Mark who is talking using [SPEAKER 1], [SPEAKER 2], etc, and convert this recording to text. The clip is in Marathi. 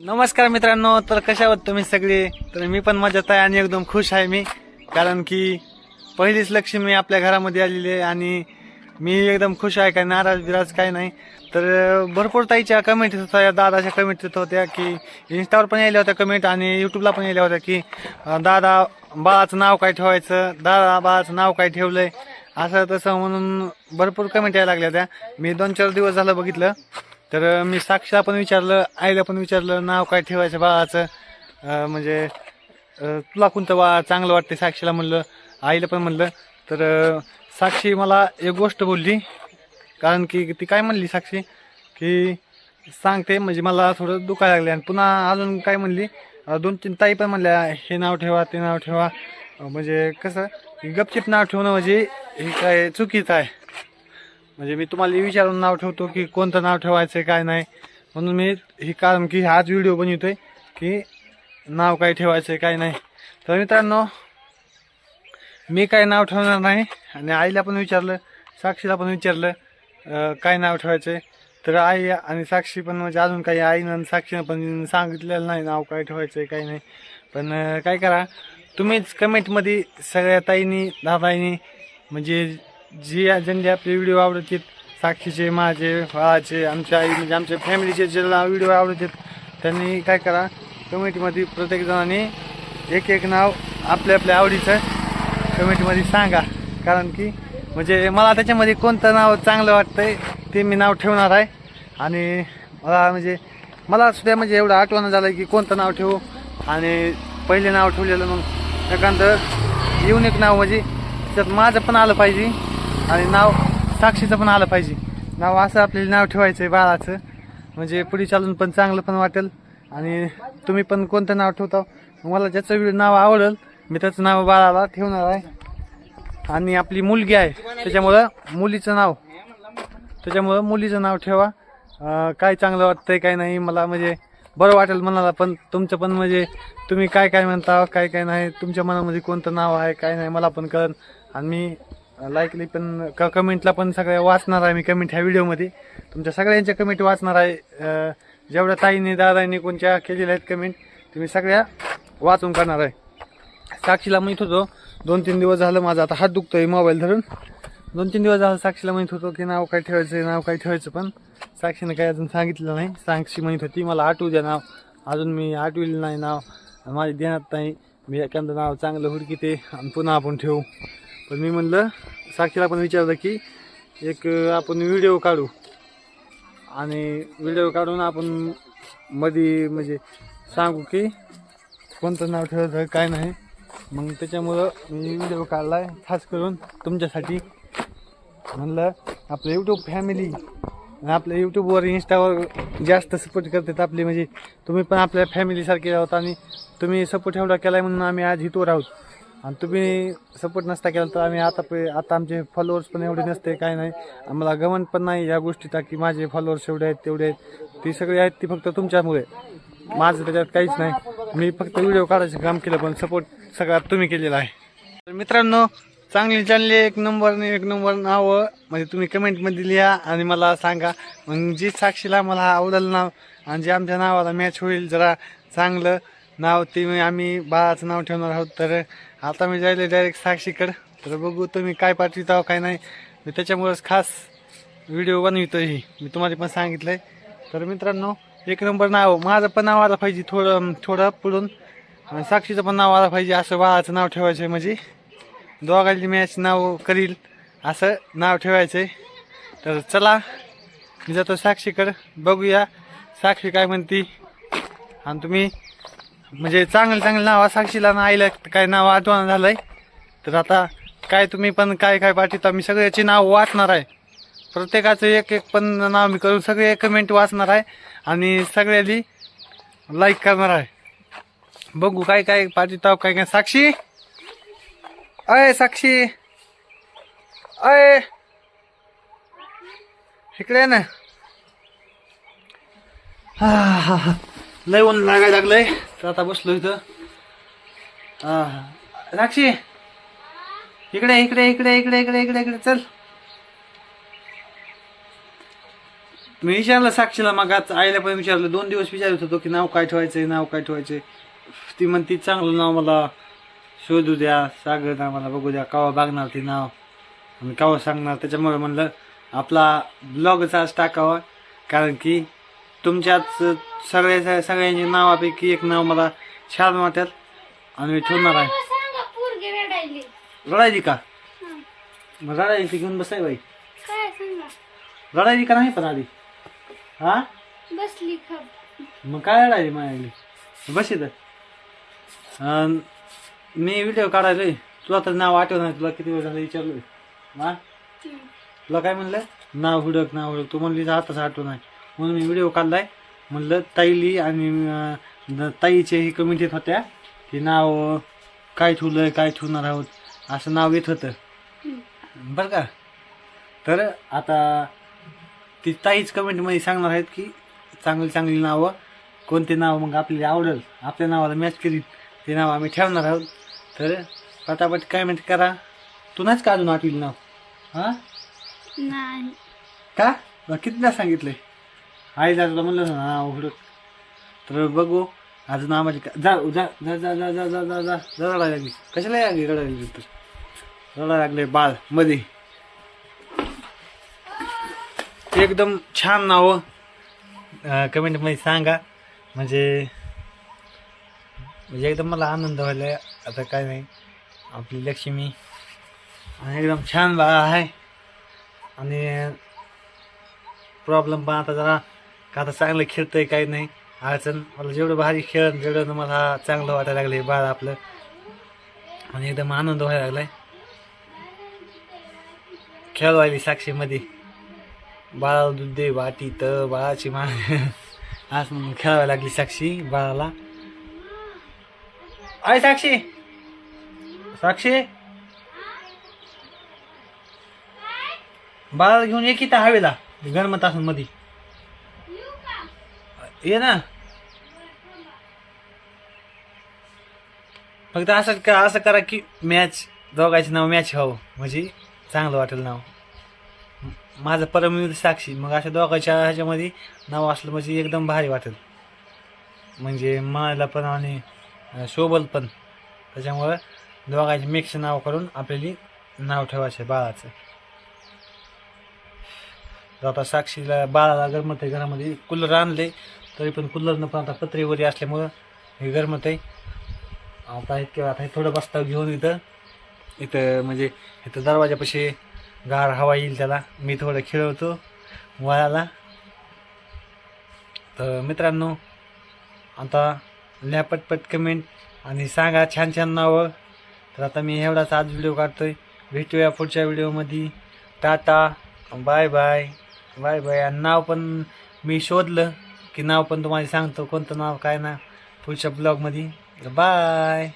[SPEAKER 1] नमस्कार मित्रांनो तर कशा आहोत तुम्ही सगळे? तर मी पण मजेत आहे आणि एकदम खुश आहे मी. कारण की पहिलीच लक्ष्मी आपल्या घरामध्ये आलेली आहे आणि मी एकदम खुश आहे काय नाराज बिराज काय नाही. तर भरपूर ताईच्या कमेंट येत होत्या दादाच्या कमेंट येत होत्या की इंस्टावर पण यायल्या होत्या कमेंट आणि युट्यूबला पण यायल्या होत्या की दादा बाळाचं नाव काय ठेवायचं? दादा बाळाचं नाव काय ठेवलंय? असं तसं म्हणून भरपूर कमेंट यायला लागल्या होत्या मी दोन चार दिवस झालं बघितलं. तर मी साक्षीला पण विचारलं आईला पण विचारलं नाव काय ठेवायचं बाळाचं? म्हणजे तुला कोणतं बा चांगलं वाटते साक्षीला म्हणलं? आईला पण म्हणलं. तर साक्षी मला एक गोष्ट बोलली. कारण की ती काय म्हणली साक्षी? की सांगते म्हणजे मला थोडं दुखायला लागले आणि पुन्हा अजून काय म्हणली? दोन तीन ताई पण म्हणल्या हे नाव ठेवा ते नाव ठेवा. म्हणजे कसं गपचिप नाव ठेवणं म्हणजे हे काय चुकीचं आहे. म्हणजे मी तुम्हाला विचारून नाव ठेवतो की कोणतं नाव ठेवायचं काय नाही. म्हणून मी हे कारण की हाच व्हिडिओ बनवतोय की नाव काय ठेवायचं काय नाही. तर मित्रांनो मी काय नाव ठेवणार नाही आणि आईला पण विचारलं साक्षीला पण विचारलं काय नाव ठेवायचं तर आई आणि साक्षी पण म्हणजे अजून काही आईनं आणि साक्षीनं पण सांगितलेलं नाही नाव काय ठेवायचं काय नाही. पण काय करा तुम्हीच कमेंटमध्ये सगळ्या ताईनी दादाईनी म्हणजे जी ज्यांनी आपले व्हिडिओ आवडतात साक्षीचे माझे फळाचे आमच्या आई म्हणजे आमच्या फॅमिलीचे ज्यांना व्हिडिओ आवडतात त्यांनी काय करा कमेंटमध्ये प्रत्येक जणांनी एक एक नाव आपल्या आपल्या आवडीचं कमेंटमध्ये सांगा. कारण की म्हणजे मला त्याच्यामध्ये कोणतं नाव चांगलं वाटतंय ते मी नाव ठेवणार आहे. आणि मला म्हणजे मला सुद्धा म्हणजे एवढं आठवण झालं की कोणतं नाव ठेवू. आणि पहिले नाव ठेवलेलं मग एखादं युनिक नाव म्हणजे त्यात माझं पण आलं पाहिजे. आणि नाव साक्षीचं पण आलं पाहिजे. नाव असं आपल्याला नाव ठेवायचं आहे बाळाचं. म्हणजे पुढे चालून पण चांगलं पण वाटेल. आणि तुम्ही पण कोणतं नाव ठेवता? मला ज्याचं व्हिडिओ नाव आवडेल मी त्याचं नाव बाळाला ठेवणार आहे. आणि आपली मुलगी आहे. त्याच्यामुळं मुलीचं नाव. त्याच्यामुळं मुलीचं नाव ठेवा. काय चांगलं वाटतंय काय नाही मला म्हणजे बरं वाटेल मनाला पण. तुमचं पण म्हणजे तुम्ही काय काय म्हणता काय काय नाही तुमच्या मनामध्ये कोणतं नाव आहे काय नाही मला पण कळन आणि मी लाईकली पण क कमेंटला पण सगळ्या वाचणार आहे मी कमेंट ह्या व्हिडिओमध्ये तुमच्या सगळ्यांच्या कमेंट वाचणार आहे. जेवढ्या ताईंनी दादांनी कोणत्या केलेल्या आहेत कमेंट तुम्ही सगळ्या वाचून करणार आहे. साक्षीला म्हणत होतो दोन तीन दिवस झालं माझा आता हात दुखतोय मोबाईल धरून. दोन तीन दिवस झालं साक्षीला म्हणत होतो की नाव काय ठेवायचं नाव काय ठेवायचं पण साक्षीने काय अजून सांगितलं नाही. साक्षी म्हणत होती मला आठवू द्या नाव. अजून मी आठविलं नाही नाव. आणि माझ्या नाही. मी एखादं नाव चांगलं हुडकी ते आणि पुन्हा आपण ठेवू. पण मी म्हणलं साक्षीला पण विचारलं की एक आपण व्हिडिओ काढू. आणि व्हिडिओ काढून आपण मध्ये म्हणजे सांगू की कोणतं नाव ठेवायचं काय नाही. मग त्याच्यामुळं मी व्हिडिओ काढला आहे खास करून तुमच्यासाठी. म्हणलं आपलं यूट्यूब फॅमिली आणि आपल्या यूट्यूबवर इंस्टावर जास्त सपोर्ट करतात आपले. म्हणजे तुम्ही पण आपल्या फॅमिलीसारखे आहोत आणि तुम्ही सपोर्ट एवढा केला आहे म्हणून आम्ही आज हितवर आहोत आणि तुम्ही सपोर्ट नसता केला तर आम्ही आता पे आता आमचे फॉलोअर्स पण एवढे नसते काय नाही. आम्हाला गमन पण नाही या गोष्टीचा की माझे फॉलोअर्स एवढे आहेत तेवढे आहेत. ती सगळी आहेत ती फक्त तुमच्यामुळे. माझं त्याच्यात काहीच नाही. मी फक्त व्हिडिओ काढायचं काम केलं पण सपोर्ट सगळ्यात तुम्ही केलेला आहे. तर मित्रांनो चांगली चांगले एक नंबर एक नंबर नावं. म्हणजे तुम्ही कमेंटमध्ये लिहा आणि मला सांगा. मग जी साक्षीला मला आवडेल नाव आणि जे आमच्या नावाला मॅच होईल जरा चांगलं नाव ते आम्ही बाळाचं नाव ठेवणार आहोत. तर आता मी जायले डायरेक्ट साक्षीकडं. तर बघू तुम्ही काय पाठवित आहो काय नाही. मी त्याच्यामुळेच खास व्हिडिओ बनवितो ही. मी तुम्हाला पण सांगितलं आहे तर मित्रांनो एक नंबर नाव. माझं पण नाव आलं पाहिजे थोडं थोडं पुढून. आणि साक्षीचं पण नाव आलं पाहिजे. असं बाळाचं नाव ठेवायचं आहे म्हणजे. दोघांची मॅच नाव करील. असं नाव ठेवायचं आहे तर चला मी जातो साक्षीकडं. बघूया साक्षी काय म्हणती. आणि तुम्ही म्हणजे चांगलं चांगलं नाव साक्षीला ना आईला काय नाव आठवण झालंय. तर आता काय तुम्ही पण काय काय पाठवता मी सगळ्याचे नाव वाचणार आहे. प्रत्येकाचं एक एक पण नाव मी करून सगळे कमेंट वाचणार आहे आणि सगळ्यांनी लाईक करणार आहे. बघू काय काय पाठवता काय काय साक्षी. अय साक्षी. अय. इकडे ना. हा हा हा. लय ऊन लागायला लागलंय. तर आता बसलो इथं. हा हा. साक्षी इकडे इकडे इकडे इकडे इकडे इकडे इकडे चल. मी विचारलं साक्षीला मग आज आईला पण विचारलं. दोन दिवस विचारत होतो की नाव काय ठेवायचंय नाव काय ठेवायचंय. ती म्हणती चांगलं नाव मला शोधू द्या सागर नाव मला बघू द्या कवा बघणार ती नाव. आणि कवा सांगणार त्याच्यामुळे म्हणलं आपला ब्लॉगच आज टाकावा कारण की तुमच्याच सगळ्या सगळ्यांच्या नावापैकी एक नाव मला छान वाटत आणि मी ठेवणार आहे. रडायची का. मग रडायची घेऊन बसाय बाई. रडायची का नाही पण आधी? हा?
[SPEAKER 2] बसली
[SPEAKER 1] मग काय रडायची माझ्याकडे बस इथं. मी व्हिडिओ काढायलोय. तुला तर नाव आठवण नाही. तुला किती वेळ झालं विचारलोय. हा?
[SPEAKER 2] हं.
[SPEAKER 1] तुला काय म्हणलं? नाव हुडक नाव हुडक. तू म्हणली आताच आठवण आहे म्हणून मी व्हिडिओ काढलाय. म्हणलं ताईली आणि अं, ताईचे ही कमेंट येत होत्या की नाव काय ठेवलंय काय ठेवणार आहोत असं नाव येत होतं. बरं का? तर आता ती ताईच कमेंटमध्ये सांगणार आहेत की चांगली चांगली नावं कोणते नाव मग आपल्याला आवडेल आपल्या नावाला मॅच करीत ते नाव आम्ही ठेवणार आहोत. तर पटापट कमेंट करा. तू नाच का अजून आठवली नाव? हां?
[SPEAKER 2] नाही.
[SPEAKER 1] का? तुला कितीदा सांगितलंय? आईला तुला म्हणलं ना उघडत तर बघू अजून आम्हाला का जा जा जा जा जा जा जा जा जा जा रडायला लागली कशाला लागली रडायला लागली तर रडायला लागले बाळमध्ये एकदम छान नाव कमेंटमध्ये सांगा म्हणजे म्हणजे एकदम मला आनंद व्हायला आता काय नाही आपली लक्ष्मी आणि एकदम छान बाळ आहे आणि प्रॉब्लेम पण आता जरा का आता चांगलं खेळतंय काही नाही? अडचण. मला जेवढं भारी खेळ जेवढं मला चांगलं वाटायला लागले बाळ आपलं. आणि एकदम आनंद व्हायला लागलाय. खेळ व्हायली साक्षीमध्ये. बाळाला दूध दे वाटी तर बाळाची मा आज म्हणून खेळावी लागली साक्षी बाळाला. आहे साक्षी! साक्षी! बाळाला घेऊन एक इथं हवेला गणमत असून मध्ये ये ना. फक्त असं का असं करा की मॅच दोघांचे नाव मॅच व्हावं. म्हणजे चांगलं वाटेल नाव. माझं परमवीर साक्षी मग अशा दोघांच्या ह्याच्यामध्ये नाव असलं म्हणजे एकदम भारी वाटेल. म्हणजे मला पण आणि शोभल पण. त्याच्यामुळं दोघांचे मिक्स नाव करून आपल्याला नाव ठेवायचं बाळाचं. आता साक्षीला बाळाला गरमते घरामध्ये कूलर आणले. तरी पण कूलरनं पण आता पत्रे वगैरे असल्यामुळं हे गरमत आहे आता इतकं आता हे थोडं बस्ताव घेऊन इथं. इथं म्हणजे इथं दरवाजापाशी गार हवा येईल त्याला. मी थोडं खेळवतो वळाला तर मित्रांनो आता लॅपटपट कमेंट आणि सांगा छान छान नावं. तर आता मी एवढाच आज व्हिडिओ काढतोय. भेटूया पुढच्या व्हिडिओमध्ये tata bye bye bye bye आणि नाव पण मी शोधलं. की नाव पण तुम्हाला सांगतो कोणतं नाव काय ना पुढच्या ब्लॉगमध्ये. बाय